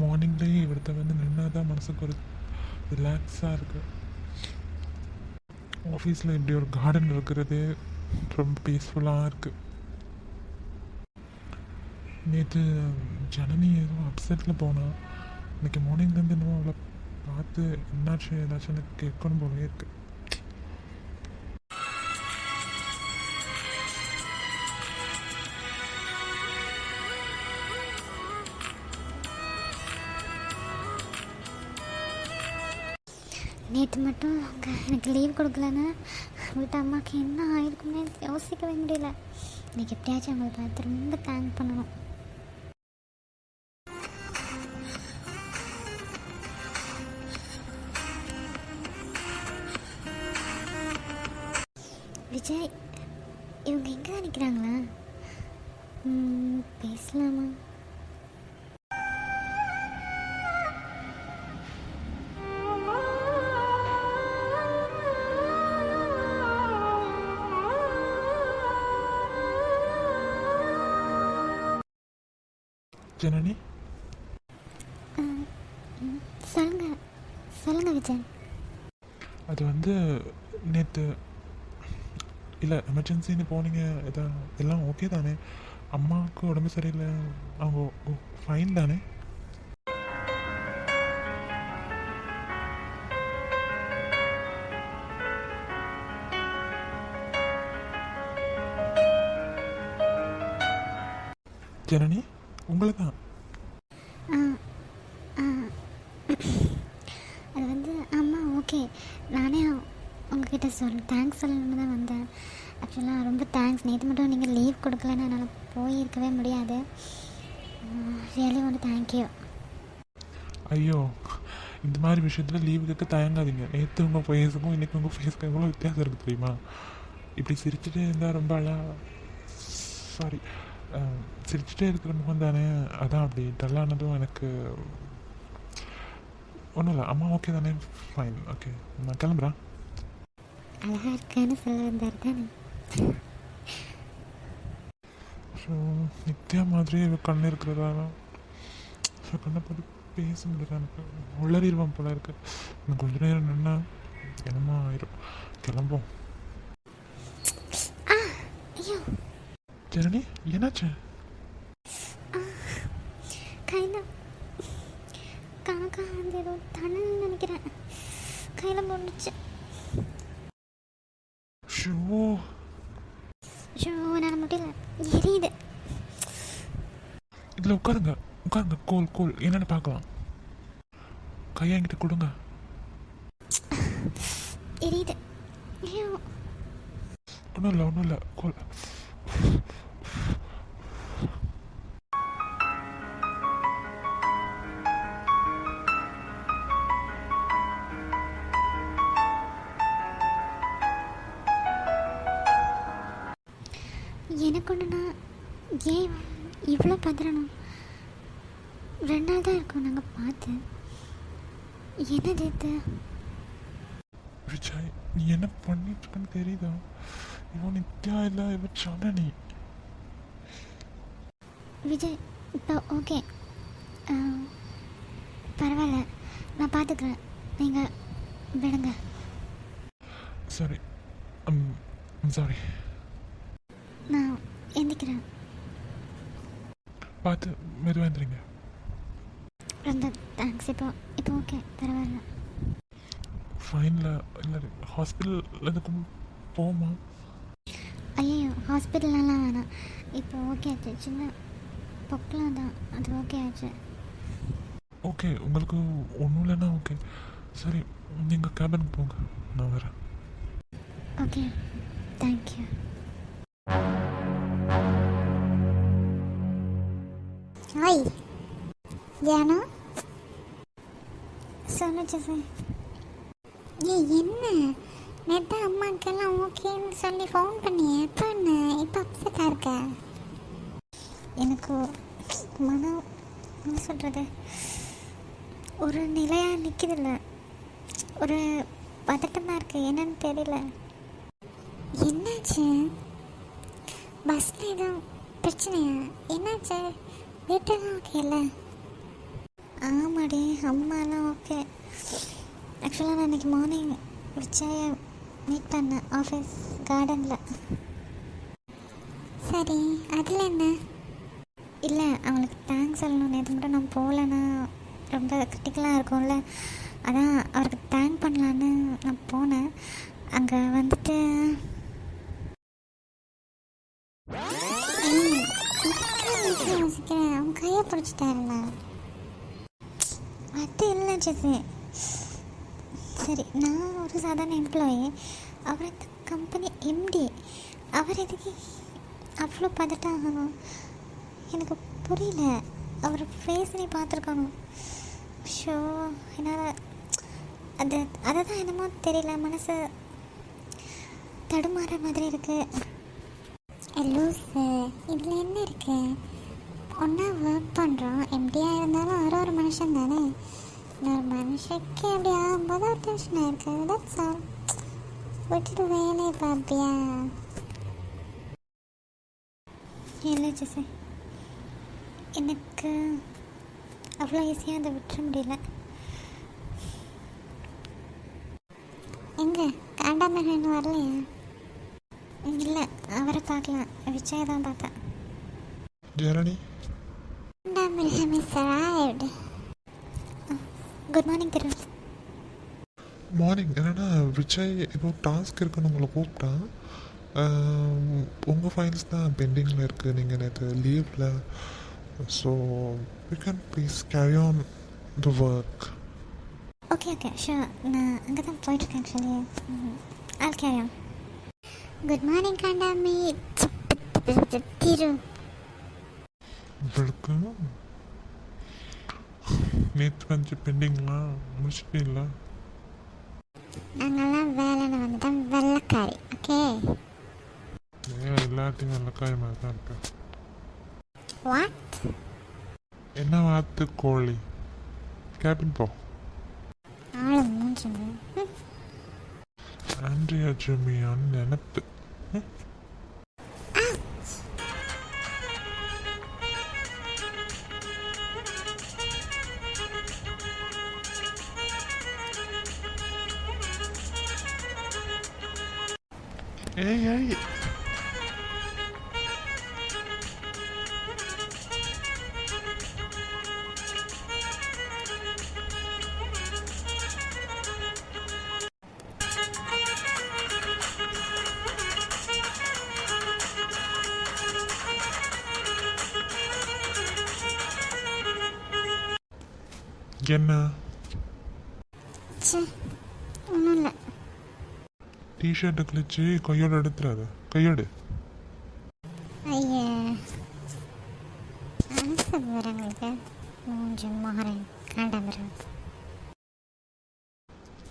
மார்னிங்லேயே இவர்கிட்ட வந்து நின்னா தான் மனசுக்கு ஒரு ரிலாக்ஸாக இருக்குது ஆஃபீஸில் இப்படி ஒரு கார்டன் இருக்கிறது ரொம்ப பீஸ்ஃபுல்லாக இருக்குது நேற்று ஜனனி ஏதோ அப்செட்டில் போனால் இன்றைக்கி மார்னிங்லேருந்து என்னமோ அவளை பார்த்து என்னாச்சு ஏதாச்சும் எனக்கு கேட்கணும் போலவே இருக்குது நேற்று மட்டும் அவங்க எனக்கு லீவ் கொடுக்கலன்னு வீட்டு அம்மாவுக்கு என்ன ஆயிருக்கும்னு யோசிக்கவே முடியல. இன்னைக்கு எப்படியாச்சும் அவங்களை பார்த்து ரொம்ப தேங்க் பண்ணணும். விஜய் இவங்க எங்கே நினைக்கிறாங்களா நிற்கிறாங்களா பேசலாமா? ஜனனி? சொல்லுங்க சொல்லுங்க விஜய். அது வந்து நேற்று இல்லை எமர்ஜென்சின்னு போனீங்க இதா எல்லாம் ஓகே தானே? அம்மாவுக்கு உடம்பு சரியில்லை அவங்க ஃபைன் தானே? ஜனனி? உங்களை தான் அது வந்து அம்மா ஓகே. நானே உங்ககிட்ட சொல் தேங்க்ஸ் சொல்லணும்னு தான் வந்தேன். ஆக்சுவலாக ரொம்ப தேங்க்ஸ் நேற்று மட்டும் நீங்கள் லீவ் கொடுக்கலன்னு என்னால் போயிருக்கவே முடியாது. ரியலி ஒன்று தேங்க்யூ ஐயோ இந்த மாதிரி விஷயத்தில் லீவு கேட்க தயங்காதீங்க. நேற்று உங்கள் ஃபேஸுக்கும் இன்றைக்கி உங்கள் ஃபேஸுக்கும் எவ்வளோ வித்தியாசம் இருக்குது தெரியுமா? இப்படி சிரிச்சுட்டே இருந்தால் ரொம்ப அழா சாரி சிரிச்சுட்டே இருக்கிற முகம் தானே? அதான் அப்படி டல்லானதும் எனக்கு ஒன்றும் இல்லை அம்மா ஓகே தானே? ஃபைன் ஓகே நான் கிளம்புறேன். அழகாக இருக்கேன்னு சொல்ல வந்தார் தானே? ஸோ நித்யா மாதிரி இவ கண்ணு இருக்கிறதால ஸோ கண்ணை பார்த்து பேச முடியல எனக்கு உளறிடுவான் போல இருக்கு. இன்னும் கொஞ்ச நேரம் நின்னா என்னமோ ஆயிரும். கிளம்போம் ஐயோ. ஜனனி என்னாச்சு கையில் காக்கா வந்து ஏதோ தண்ணி நினைக்கிறேன் கையில் போட்டுச்சு ஷோ ஐயோ என்னால் முடியல எரியுது இதில் உட்காருங்க உட்காருங்க கோல் கோல் என்னன்னு பார்க்கலாம் கையை என்கிட்ட கொடுங்க எரியுது ஒன்றும் இல்லை ஒன்றும் இல்லை கோல் எனக்கு ஒன்றுனா ஏன் இவ்வளோ பதறணும்? ரெண்டு நாள் தான் இருக்கும் நாங்கள் பார்த்து. என்னது இது? விஜய் நீ என்ன பண்ணிட்டு இருக்கன்னு தெரியுதா? இவன் நித்யா இல்லை இவன் ஜனனி. விஜய் இப்போ ஓகே பரவாயில்ல நான் பார்த்துக்கிறேன். நீங்கள் விடுங்க. சாரி சாரி நான் எந்திக்கிறேன். பார்த்து மெதுவாக எழுந்துறீங்க ரொம்ப தேங்க்ஸ் இப்போ இப்போ ஓகே பரவாயில்ல. ஃபைனில் இல்லை ஹாஸ்பிட்டல் எதுக்கும் போமா ஐயோ ஹாஸ்பிட்டல்லாம் வேணாம். இப்போ ஓகே ஆச்சு. சின்ன பொக்கலாம் தான். அது ஓகே ஆச்சு. ஓகே உங்களுக்கு ஒன்றும் இல்லைன்னா ஓகே சரி நீங்கள் கேபினுக்கு போங்க. நான் வரேன். ஓகே தேங்க்யூ ஹாய் ஏனா சொல்லு ஜெஃபே ஏய் என்ன? நேற்று அம்மாக்கெல்லாம் ஓகேன்னு சொல்லி ஃபோன் பண்ணி எப்போ என்ன? இப்போ அப்செட்டாக இருக்க? எனக்கு மனம் என்ன சொல்கிறது ஒரு நிலையாக நிற்கிதில்ல ஒரு பதட்டமாக இருக்குது என்னன்னு தெரியல. என்னாச்சு? பஸ்ஸில் எதுவும் பிரச்சனையா? என்னாச்சு? வீட்டெல்லாம் ஓகே இல்லை? ஆமாடி அம்மாலாம் ஓகே ஆக்சுவலாக நான் இன்னைக்கு மார்னிங் விஜயை மீட் பண்ணேன் ஆஃபீஸ் கார்டனில் சரி அதில் என்ன? இல்லை அவங்களுக்கு தேங்க்ஸ் சொல்லணும் நேற்று மட்டும் நான் போகலன்னா ரொம்ப கிரிட்டிக்கலாக இருக்கும்ல. அதான் அவருக்கு தேங்க் பண்ணலான்னு நான் போனேன். அங்கே வந்துட்டு சீக்கிரம் சீக்கிரம் அவன் கையை பிடிச்சிட்டாருண்ணா அது இல்லை ஜெசி. சரி நான் ஒரு சாதாரண எம்ப்ளாயி அவர் அந்த கம்பெனி எம்டி அவர் எதுக்கு அவ்வளோ பதட்டம் ஆகணும் எனக்கு புரியல. அவர் ஃபேஸ் நீ பார்த்துருக்கணும். ஷோ என்னால் அது அதை தான் என்னமோ தெரியல. மனசு தடுமாற மாதிரி இருக்குது லூஸு இதில் என்ன இருக்குது ஒன்றா ஒர்க் பண்ணுறோம் எப்படியாக இருந்தாலும் ஒரு ஒரு மனுஷன் தானே. இன்னொரு மனுஷக்கு எப்படி ஆகும்போது ஒரு டென்ஷன் ஆயிருக்கு தட்ஸ் ஆல் விட்டுட்டு வேலையை பார்ப்பியா? இல்லை ஜெசி. எனக்கு அவ்வளோ ஈஸியாக அதை விட்டுற முடியல. எங்கே? காண்டாம இன்னும் வரலையா? இல்லை அவரை பார்க்கலாம். விஜய் தான் பார்த்தேன் Janani காண்டாமில் miss arrived good morning Thiru morning என்னென்னா விஜய் ஏதோ டாஸ்க் இருக்குன்னு உங்களை கூப்பிட்டான். உங்கள் ஃபைல்ஸ் தான் பெண்டிங்கில் இருக்குது நீங்கள் நேற்று லீவில் so you can please carry on the work okay okay sure நான் அங்கே தான் போயிட்டுருக்கேன் ஆக்சுவலி ஆல் கேரியா குட் மார்னிங் காண்டாமி திரு உங்களுக்கு நேற்று வந்து பெண்டிங்லாம் முடிச்சிட்டீங்களா நாங்கள்லாம் வேலைன்னு வந்துட்டோம் வெள்ளைக்காரி. ஓகே? ஏன் எல்லாத்தையும் நல்ல காரியமாக தான் இருக்கேன் வாட் என்ன வாத்து கோழி? கேபின் போ. ஆளு மூஞ்சுங்க. ஆண்ட்ரியா ஜெமியான்னு நினப்பு. என்ன? ஒன்றும் இல்லை டிஷர்ட்டை கிழிச்சு கையோட எடுத்துறாத. கையோடு. ஐயா.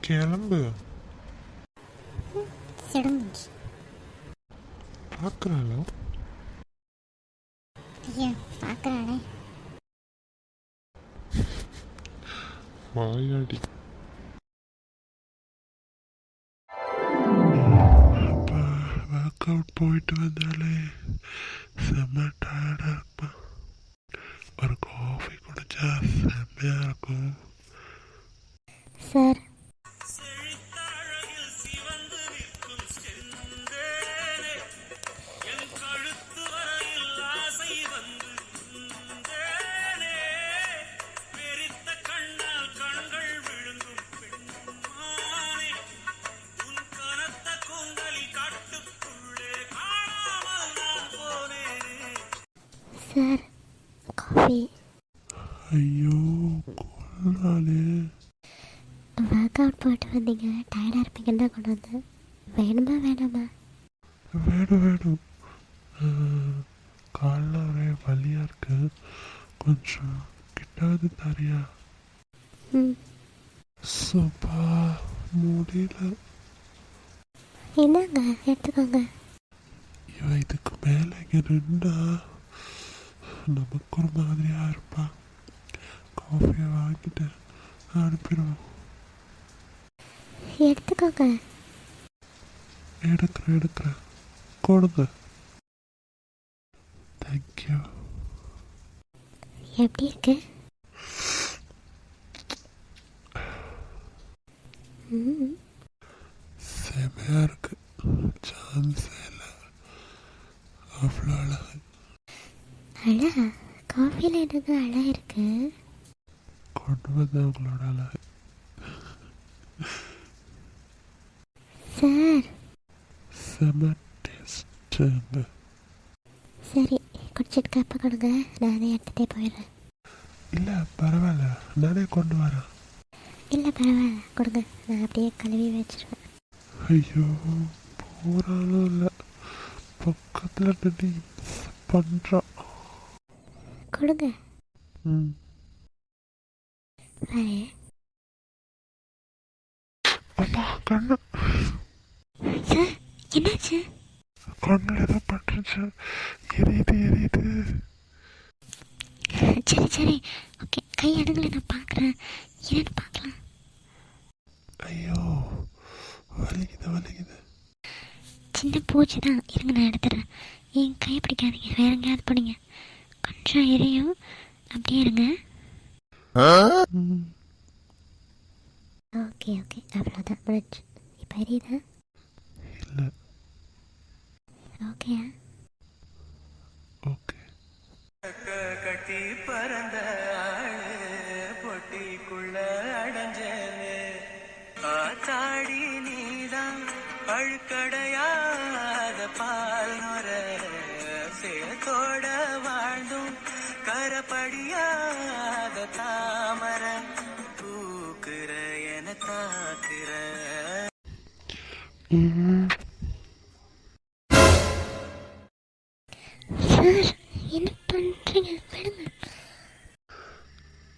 கிளம்பு. பார்க்குறாளோ? ஐயா பார்க்குறானே வாயாடி. ஒர்க் அவுட் போயிட்டு வந்தாலே செம்ம சார் காஃபி. ஐயோ கொள்ளாலே ஒர்க் அவுட் போயிட்டு வந்தீங்க டயர்டாக இருப்பீங்கன்னு தான் கொண்டு வந்தேன். வேணுமா வேணாமா? வேணும் வேணும். காலில் ஒரே வலியாக இருக்கு. கொஞ்சம் கிட்டாது தரியா. சூப்பா முடியல. என்னங்க எடுத்துக்கோங்க. இவன் இதுக்கு மேலே இங்கே நின்றா. நமக்கு ஒரு மாதிரியாக இருப்பான் காஃபியை வாங்கிட்டு அனுப்பிடுவோம் எடுத்துக்கோங்க எடுக்கிறேன் எடுக்கிறேன் கொடுங்க தேங்க்யூ எப்படி இருக்கு செமையாக இருக்கு சான்ஸே இல்லை அவ்வளோ அழகு அழகா காஃபியில் எனக்கு அழகா இருக்கு? கொண்டு வந்த உங்களோட அழகு. சார். செம டேஸ்ட்டுங்க சரி குடிச்சிட்டு கப்பை கொடுங்க நானே எடுத்துகிட்டே போயிடுறேன். இல்லை பரவாயில்ல நானே கொண்டு வரேன். இல்லை பரவாயில்ல கொடுங்க நான் அப்படியே கழுவி வச்சிருவேன். ஐயோ போகிறாலும் இல்லை பக்கத்தில் நின்று பண்ணுறான் கொடுங்க. ம். வரேன். அம்மா கண்ணு. சார் என்னாச்சு? கண்ணில் ஏதோ பட்டுருச்சு. எரியுது எரியுது. சரி சரி. ஓகே கை எடுங்கள நான் பார்க்குறேன். என்னன்னு பார்க்கலாம். ஐயோ வலிக்குது வலிக்குது. சின்ன பூச்சி தான். இருங்க நான் எடுத்துடுறேன். என் கை பிடிக்காதீங்க. வேற எங்கேயாவது போனீங்க. கொஞ்சம் எரியும் அப்படியே இருங்க. Okay okay. அவ்வளோதான் முடிஞ்சு. இப்போ எரியுதா இல்லை. ஓகே. ஓகே. கட்டி பறந்த ஆளு பொட்டிக்குள்ள அடைஞ்சனே ஆத்தாடி நீதான் அழுக்கடையாத பால் சார் என்ன பண்ணுறீங்க விடுங்க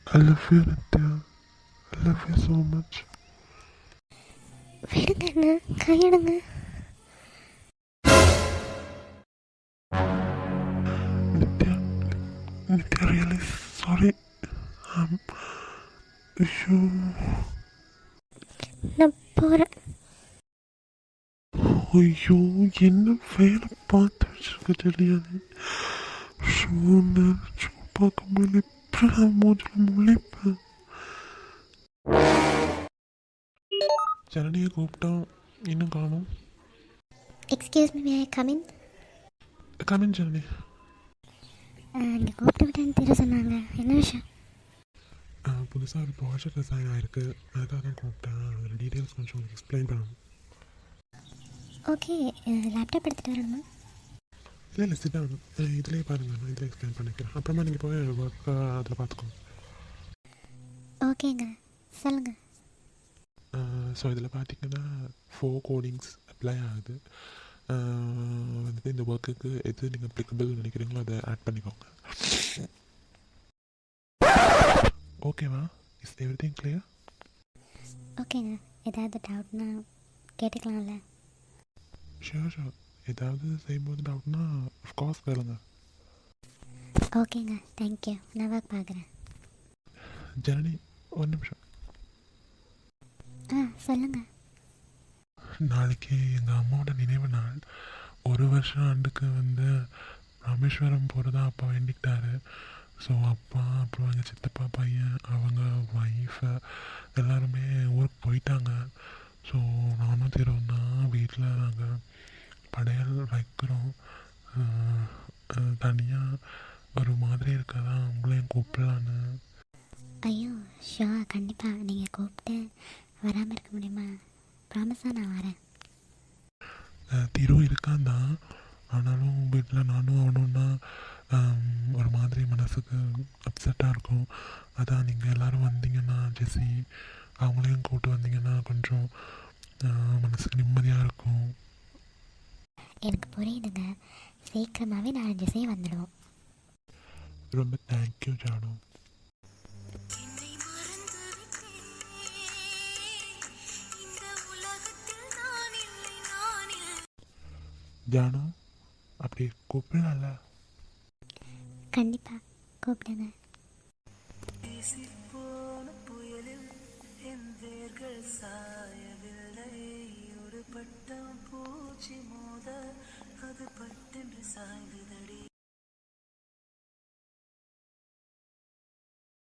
I love you, Nitya. I love you so much. விடுங்க கையெடுங்க Nitya, really sorry. Um, ஐயோ நான் போகிறேன் ஐயோ என்ன வேலை பார்த்து வச்சிருக்க தெரியாது. ஷூ நினச்சி பார்க்கும்போது எப்படி நான் மூஞ்சில் முழிப்பேன். ஜனனியை கூப்பிட்டோம் இன்னும் காணும். Excuse me may come in come in Janani இங்கே கூப்பிட்டு விட்டேன்னு தெரிய சொன்னாங்க. என்ன விஷயம்? புதுசாக ஒரு ப்ராஜெக்ட் டிசைன் ஆயிருக்கு. அதுக்காக தான் கூப்பிட்டேன். அதில் டீட்டெயில்ஸ் கொஞ்சம் எக்ஸ்பிளைன் பண்ணணும். ஓகே லேப்டாப் எடுத்துகிட்டு வரணுமா? இல்லை இல்லை சிட் டவுன் இதுலேயே பாருங்கள் நான் இதில் எக்ஸ்பிளைன் பண்ணிக்கிறேன். அப்புறமா நீங்கள் போய் ஒர்க் அதில் பார்த்துக்கோங்க ஓகேங்க சொல்லுங்கள் ஸோ இதில் பார்த்தீங்கன்னா ஃபோர் கோடிங்ஸ் அப்ளை ஆகுது. வந்துட்டு இந்த ஒர்க்குக்கு எது நீங்கள் அப்ளிகபிள் நினைக்கிறீங்களோ அதை ஆட் பண்ணிக்கோங்க. ஓகேவா இஸ் எவ்ரி திங் கிளியர் ஓகேங்க ஏதாவது டவுட்னா கேட்டுக்கலாம்ல. ஷியோர் ஷியோர் ஏதாவது செய்யும்போது டவுட்னா அஃப்கோர்ஸ் கேளுங்க ஓகேங்க தேங்க்யூ நான் ஒர்க் பார்க்குறேன் ஜனனி ஒரு நிமிஷம் ஆ சொல்லுங்கள் நாளைக்கு எங்கள் அம்மாவோட நினைவு நாள். ஒரு வருஷம் ஆண்டுக்கு வந்து ராமேஸ்வரம் போகிறதா அப்பா வேண்டிக்கிட்டாரு. ஸோ அப்பா அப்புறம் எங்கள் சித்தப்பா பையன் அவங்க ஒய்ஃபு எல்லாருமே ஊருக்கு போயிட்டாங்க. ஸோ நானும் திருவும் தான் வீட்டில் நாங்கள் படையல் வைக்கிறோம். தனியாக ஒரு மாதிரி இருக்கதான் உங்களையும் கூப்பிடலான்னு. ஐயோ ஷோ கண்டிப்பாக நீங்கள் கூப்பிட்டு வராமல் இருக்க முடியுமா? ப்ராமிஸாக நான் வரேன். திரு இருக்கான் தான் ஆனாலும் வீட்டில் நானும் அவனும்னா ஒரு மாதிரி மனசுக்கு அப்செட்டாக இருக்கும். அதான் நீங்கள் எல்லோரும் வந்தீங்கன்னா ஜெஸி அவங்களையும் கூப்பிட்டு வந்தீங்கன்னா கொஞ்சம் மனசுக்கு நிம்மதியாக இருக்கும். எனக்கு புரியுதுங்க. சீக்கிரமாகவே நாலஞ்சு சே வந்துடுவோம் ரொம்ப தேங்க்யூ ஜானு. என்னை மறந்து விட்டேன் இந்த உலகத்தில் நான் இல்லை நான் இல்லை. ஜானு அப்படி கூப்பிடலாம்ல கண்டிப்பாக கூப்பிடுங்க. ஒரு